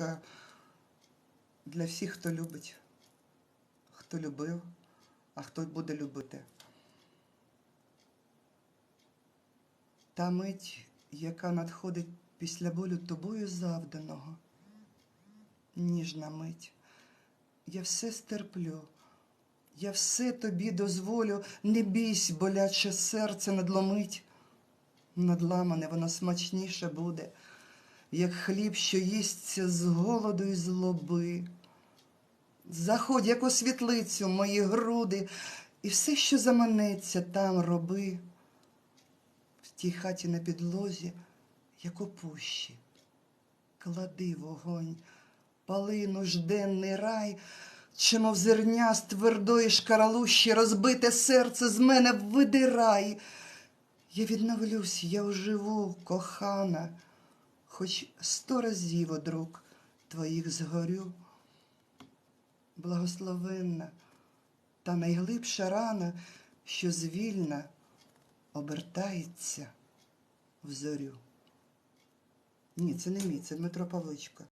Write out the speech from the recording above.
музика для всіх, хто любить, хто любив, а хто буде любити. Та мить, яка надходить після болю тобою завданого, ніжна мить. Я все стерплю, я все тобі дозволю, не бійсь, боляче серце надломить. Надламане воно смачніше буде, як хліб, що їсться з голоду і злоби. Заходь, як у світлицю, мої груди, і все, що заманеться, там роби. В тій хаті на підлозі, як у пущі. Клади вогонь, пали нужденний рай, чи мов зерня з твердої шкаралущі розбите серце з мене видирай. Я відновлюсь, я оживу, кохана, хоч сто разів од рук твоїх згорю. Благословенна та найглибша рана, що звільна обертається в зорю. Ні, це не мій, це Дмитро Павличко.